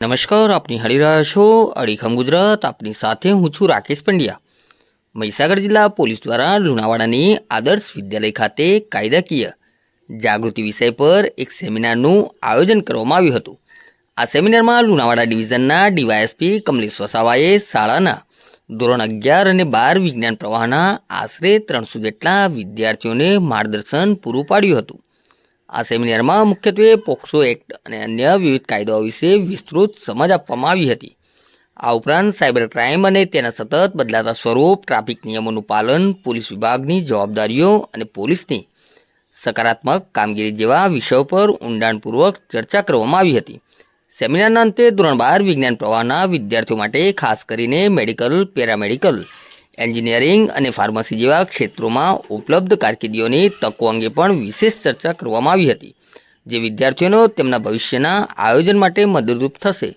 નમસ્કાર, આપની હળી રહ્યા છો, અડીખમ ગુજરાત, આપની સાથે હું છું રાકેશ પંડ્યા. મહીસાગર જિલ્લા પોલીસ દ્વારા લુણાવાડાની આદર્શ વિદ્યાલય ખાતે કાયદાકીય જાગૃતિ વિષય પર એક સેમિનારનું આયોજન કરવામાં આવ્યું હતું. આ સેમિનારમાં લુણાવાડા ડિવિઝનના ડીવાયએસપી કમલેશ વસાવાએ શાળાના ધોરણ અગિયાર અને બાર વિજ્ઞાન પ્રવાહના આશરે ત્રણસો જેટલા વિદ્યાર્થીઓને માર્ગદર્શન પૂરું પાડ્યું હતું. આ સેમિનારમાં મુખ્યત્વે પોક્સો એક્ટ અને અન્ય વિવિધ કાયદાઓ વિશે વિસ્તૃત સમજ આપવામાં આવી હતી. આ ઉપરાંત સાયબર ક્રાઇમ અને તેના સતત બદલાતા સ્વરૂપ, ટ્રાફિક નિયમોનું પાલન, પોલીસ વિભાગની જવાબદારીઓ અને પોલીસની સકારાત્મક કામગીરી જેવા વિષયો પર ઊંડાણપૂર્વક ચર્ચા કરવામાં આવી હતી. સેમિનારના અંતે ધોરણ બાર વિજ્ઞાન પ્રવાહના વિદ્યાર્થીઓ માટે ખાસ કરીને મેડિકલ, પેરામેડિકલ એન્જિનિયરિંગ અને ફાર્મસી જેવા ક્ષેત્રોમાં ઉપલબ્ધ કારકિર્દીઓની તકો અંગે પણ વિશેષ ચર્ચા કરવામાં આવી હતી. જે વિદ્યાર્થીઓનો તેમના ભવિષ્યના આયોજન માટે મદદરૂપ થશે.